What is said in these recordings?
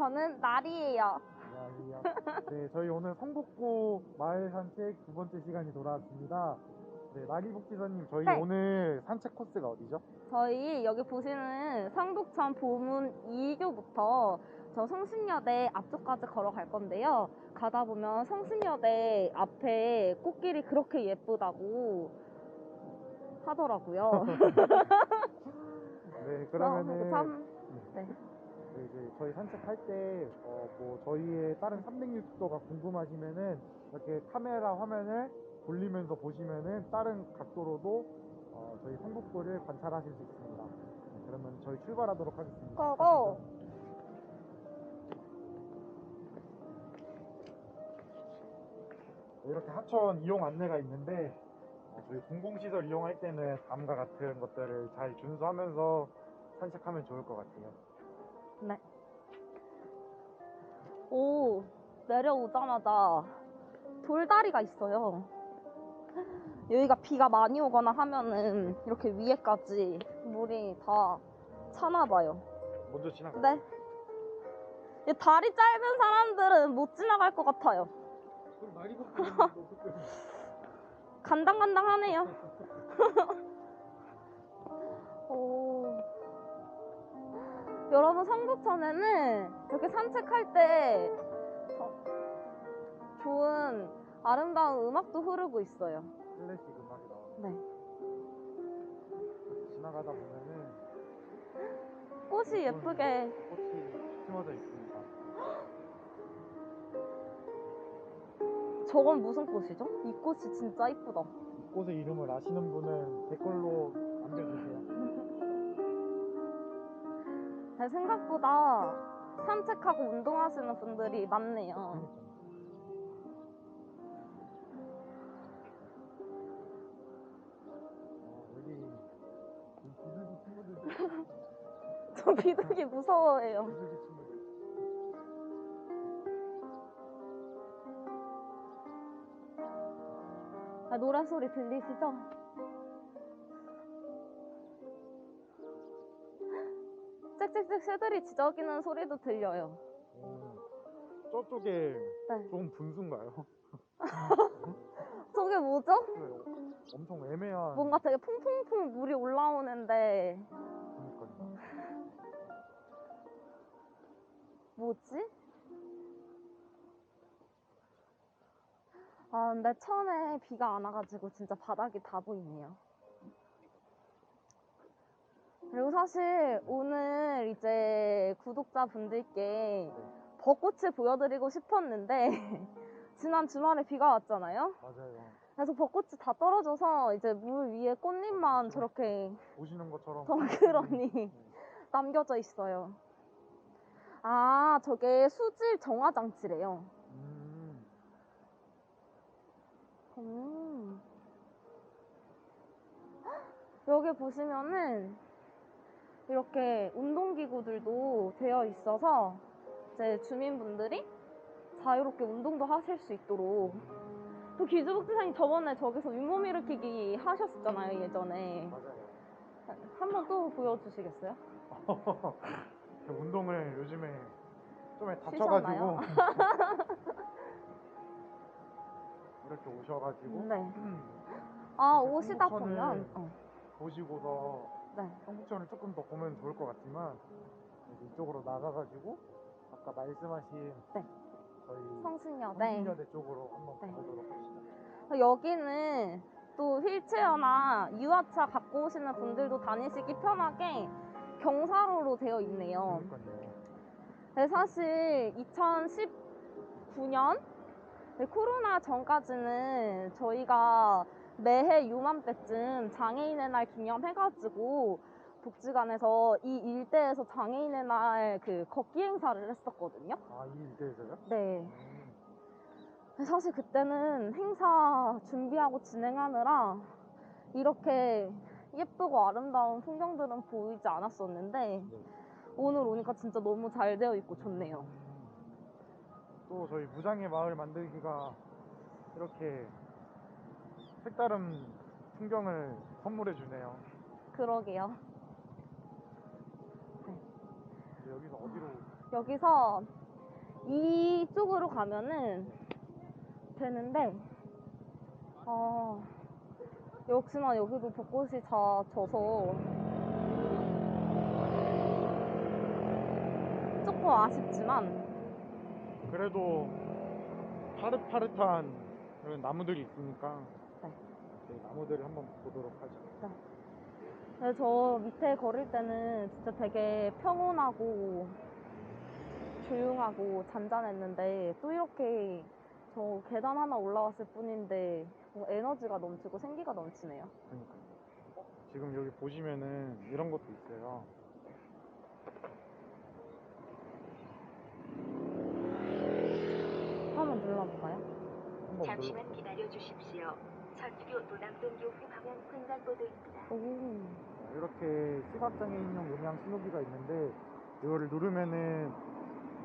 저는 날이에요. 안녕하세요. 네, 저희 오늘 성북구 마을 산책 두 번째 시간이 돌아왔습니다. 네, 나리복지사님, 저희 네. 오늘 산책 코스가 어디죠? 저희 여기 보시는 성북천 보문 2교부터 저 성신여대 앞쪽까지 걸어갈 건데요. 가다 보면 성신여대 앞에 꽃길이 그렇게 예쁘다고 하더라고요. 네, 어, 그러면은 참, 네. 네, 이제 저희 산책할 때, 어, 뭐, 저희의 다른 360도가 궁금하시면은, 이렇게 카메라 화면을 돌리면서 보시면은, 다른 각도로도, 어, 저희 성북구를 관찰하실 수 있습니다. 네, 그러면 저희 출발하도록 하겠습니다. 고고! 네, 이렇게 하천 이용 안내가 있는데, 어, 저희 공공시설 이용할 때는 다음과 같은 것들을 잘 준수하면서 산책하면 좋을 것 같아요. 네. 오, 내려오자마자 돌다리가 있어요. 여기가 비가 많이 오거나 하면은 이렇게 위에까지 물이 다 차나 봐요. 먼저 지나가. 네. 이 다리 짧은 사람들은 못 지나갈 것 같아요. 간당간당하네요. 오. 여러분 성북천에는 이렇게 산책할 때 저- 좋은 아름다운 음악도 흐르고 있어요. 클래식 음악이 나와. 네. 지나가다 보면은 꽃이 예쁘게 꽃이 심어져 있습니다. 저건 무슨 꽃이죠? 이 꽃이 진짜 이쁘다. 이 꽃의 이름을 아시는 분은 댓글로 남겨주세요. 생각보다 산책하고 운동하시는 분들이 많네요. 친구들, 저 비둘기 무서워해요. 아, 노래 소리 들리시죠? 짹짹짹 새들이 지저귀는 소리도 들려요. 어, 저쪽에 네. 좀 분수인가요? 저게 뭐죠? 그 엄청 애매한. 뭔가 되게 퐁퐁퐁 물이 올라오는데 그러니까요. 뭐지? 아 근데 천에 비가 안 와가지고 진짜 바닥이 다 보이네요. 그리고 사실 오늘 이제 구독자분들께 벚꽃을 보여드리고 싶었는데 지난 주말에 비가 왔잖아요. 맞아요. 그래서 벚꽃이 다 떨어져서 이제 물 위에 꽃잎만 저렇게 보시는 것처럼. 덩그러니 남겨져 있어요. 아, 저게 수질 정화 장치래요. 음, 음. 여기 보시면은 이렇게 운동기구들도 되어 있어서 이제 주민분들이 자유롭게 운동도 하실 수 있도록 또 기주복지사님 저번에 저기서 윗몸 일으키기 하셨었잖아요 예전에 맞아요. 한번 또 보여주시겠어요? 저 운동을 요즘에 좀? 다쳐가지고 이렇게 오셔가지고 네. 아 오시다 보면 어, 보시고서 네. 성북천을 조금 더 보면 좋을 것 같지만 이제 이쪽으로 나가가지고 아까 말씀하신 네. 저희 성신여대 성신여대 쪽으로 한번 네. 가보도록 합시다. 여기는 또 휠체어나 유아차 갖고 오시는 분들도 다니시기 편하게 경사로로 되어 있네요. 그러니까요. 근데 사실 2019년 코로나 전까지는 저희가 매해 요맘때쯤 장애인의 날 기념해가지고 복지관에서 이 일대에서 장애인의 날 그 걷기 행사를 했었거든요. 아, 이 일대에서요? 네. 음, 사실 그때는 행사 준비하고 진행하느라 이렇게 예쁘고 아름다운 풍경들은 보이지 않았었는데 네. 오늘 오니까 진짜 너무 잘 되어 있고 좋네요. 또 저희 무장의 마을 만들기가 이렇게 색다른 풍경을 선물해 주네요. 그러게요. 이제 여기서 어디로 여기서 이쪽으로 가면은 되는데, 아, 역시나 여기도 벚꽃이 다 져서 조금 아쉽지만, 그래도 파릇파릇한 그런 나무들이 있으니까 네. 저희 나무들을 한번 보도록 하죠. 근데 저 밑에 걸을 때는 진짜 되게 평온하고 조용하고 잔잔했는데 또 이렇게 저 계단 하나 올라왔을 뿐인데 뭐 에너지가 넘치고 생기가 넘치네요. 그러니까. 지금 여기 보시면은 이런 것도 있어요. 한번 눌러볼까요? 한번 잠시만 눌러. 기다려 주십시오. 서주교 도남동교 후방향 횡단보도입니다. 오, 이렇게 시각장애 인용 음향 신호기가 있는데 이거를 누르면은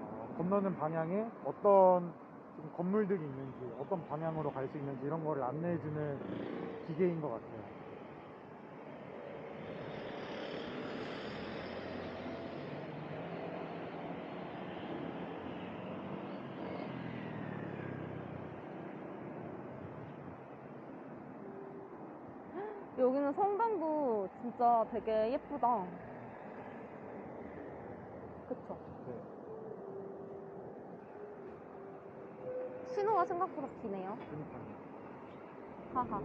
어, 건너는 방향에 어떤 지금 건물들이 있는지 어떤 방향으로 갈 수 있는지 이런 거를 안내해주는 기계인 것 같아요. 여기는 성당도 진짜 되게 예쁘다. 그쵸? 네. 신호가 생각보다 기네요. 그러니까요. 하하.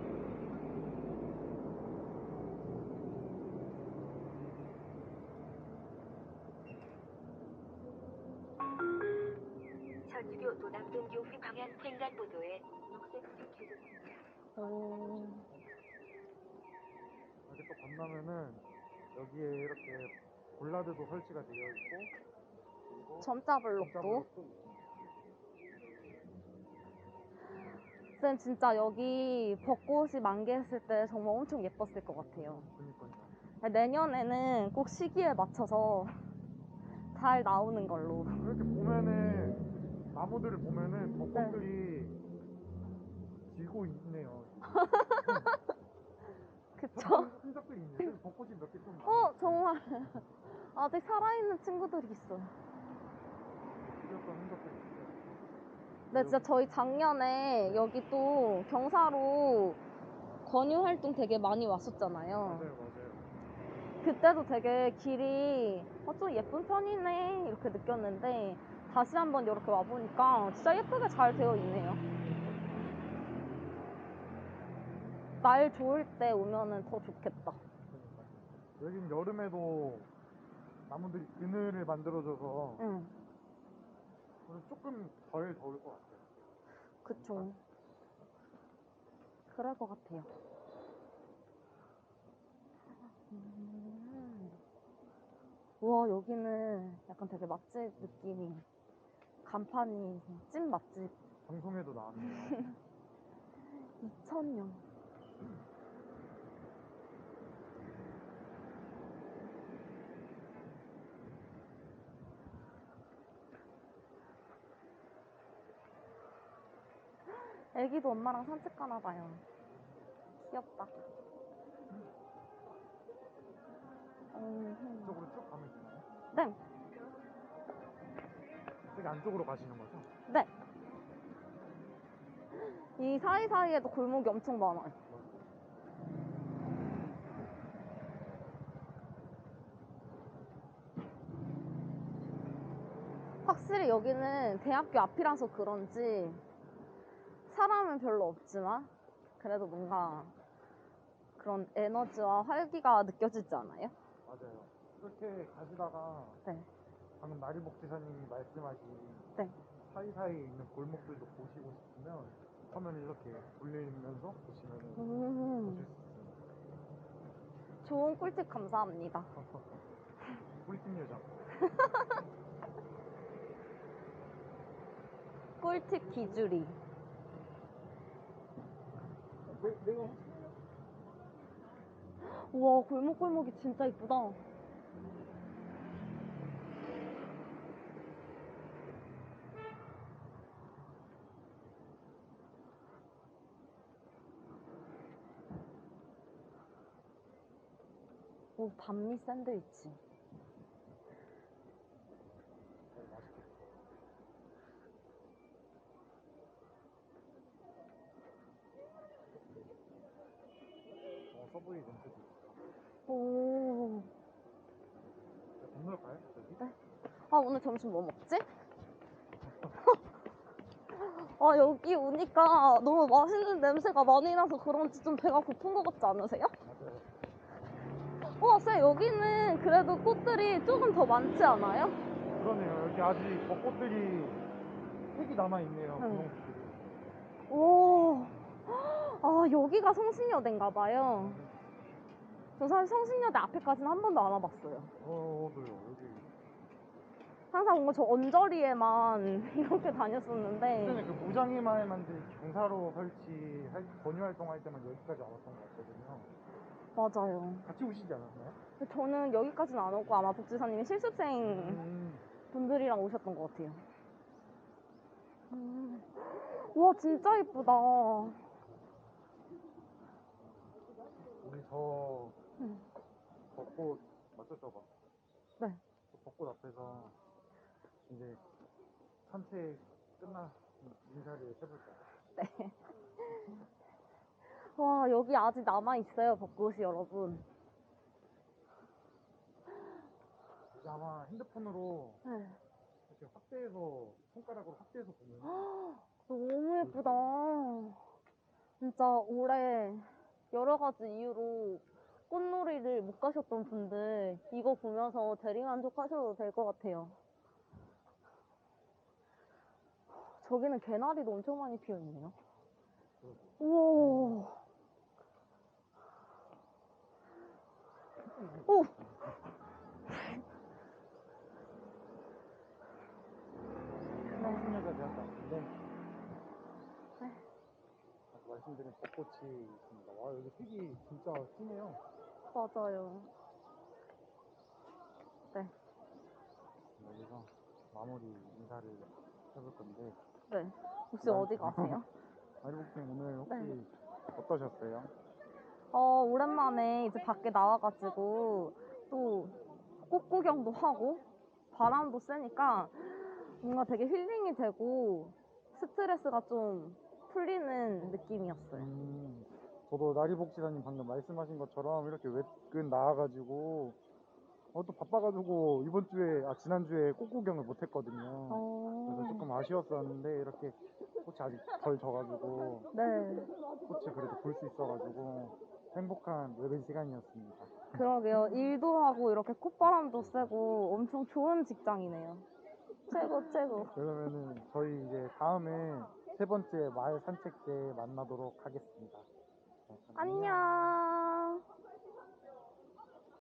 서주교 도남동교 후방향 횡단보도에 녹색색 켜졌습니다. 오, 또 건너면은 여기에 이렇게 볼라드도 설치가 되어 있고 그리고 점자 블록도. 점자블록도. 쌤 진짜 여기 벚꽃이 만개했을 때 정말 엄청 예뻤을 것 같아요. 그러니까요. 내년에는 꼭 시기에 맞춰서 잘 나오는 걸로. 이렇게 보면은 나무들을 보면은 벚꽃들이 지고 있네요. 그쵸? 흔적들이 있네요. 그래서 벚꽃이 몇 개 좀 어, 정말. 아직 살아있는 친구들이 있어요. 근데 진짜 저희 작년에 여기 또 경사로 권유 활동 되게 많이 왔었잖아요. 맞아요, 맞아요. 그때도 되게 길이 어, 좀 예쁜 편이네 이렇게 느꼈는데 다시 한번 이렇게 와보니까 진짜 예쁘게 잘 되어 있네요. 날 좋을 때 오면은 더 좋겠다. 여긴 여름에도 나무들이 그늘을 만들어줘서 응, 오늘 조금 덜 더울 것 같아요. 그쵸. 그럴 것 같아요. 음. 우와, 여기는 약간 되게 맛집 느낌이. 간판이 찐 맛집. 방송에도 나왔네요. 2000년. 애기도 엄마랑 산책 가나 봐요. 귀엽다. 음, 이쪽으로 쭉 가면 되나요? 네, 저기 안쪽으로 가시는 거죠? 네. 이 사이사이에도 골목이 엄청 많아요. 확실히 여기는 대학교 앞이라서 그런지 사람은 별로 없지만 그래도 뭔가 그런 에너지와 활기가 느껴지지 않아요? 맞아요. 이렇게 가시다가 네. 방금 나리복 지사님이 말씀하신 네. 사이사이에 있는 골목들도 보시고 싶으면 화면을 이렇게 돌리면서 보시면 보실 음, 수 있어요. 좋은 꿀팁 감사합니다. 꿀팁 여자. 꿀팁 기주리. 우와 골목골목이 진짜 이쁘다 오 반미 샌드위치 소리 냄새도 있고. 오. 건널까요? 저기? 아, 오늘 점심 뭐 먹지? 아, 여기 오니까 너무 맛있는 냄새가 많이 나서 그런지 좀 배가 고픈 것 같지 않으세요? 맞아요. 와, 쌤, 여기는 그래도 꽃들이 조금 더 많지 않아요? 그러네요. 여기 아직 벚꽃들이 색이 남아있네요. 응. 분홍색들이. 오. 아, 여기가 성신여대인가 봐요. 저 사실 성신여대 앞에까지는 한 번도 안 와봤어요. 어, 저요. 여기. 항상 뭔가 저 언저리에만 이렇게 다녔었는데. 예전에 그 무장의마을 만들 경사로 설치 할 권유 활동할 때만 여기까지 와봤던 것 같거든요. 맞아요. 같이 오시지 않았나요? 저는 여기까지는 안 오고 아마 복지사님이 실습생 음. 분들이랑 오셨던 것 같아요. 음. 와 진짜 예쁘다. 우리 저 음. 벚꽃 맞죠 저거? 네. 저 벚꽃 앞에서 이제 산책 끝나 인사를 해볼까요? 네. 와 여기 아직 남아 있어요 벚꽃이 여러분. 이제 아마 핸드폰으로 네. 이렇게 확대해서 손가락으로 확대해서 보면 너무 예쁘다. 진짜 올해 여러 가지 이유로 꽃놀이를 못 가셨던 분들 이거 보면서 대리만족하셔도 될 것 같아요. 저기는 개나리도 엄청 많이 피어 있네요. 우와. 오. 성신여자 대학교 앞인데 네. 아까 말씀드린 벚꽃이 있습니다. 와 여기 색이 진짜 진해요. 맞아요. 네. 여기서 마무리 인사를 해볼 건데 네. 혹시 어디 가세요? 마리복님 오늘 혹시 네. 어떠셨어요? 어, 오랜만에 이제 밖에 나와가지고 또 꽃구경도 하고 바람도 쐬니까 뭔가 되게 힐링이 되고 스트레스가 좀 풀리는 느낌이었어요. 음, 저도 나리복지사님 방금 말씀하신 것처럼 이렇게 외근 나와가지고 어, 또 바빠가지고 이번 주에 아 지난 주에 꽃구경을 못했거든요. 어, 아쉬웠었는데 이렇게 꽃이 아직 덜 져가지고 네, 꽃을 그래도 볼 수 있어가지고 행복한 외근 시간이었습니다. 그러게요. 일도 하고 이렇게 콧바람도 쐬고 엄청 좋은 직장이네요. 최고, 최고. 그러면은 저희 이제 다음에 세 번째 마을 산책 때 만나도록 하겠습니다. 네, 안녕.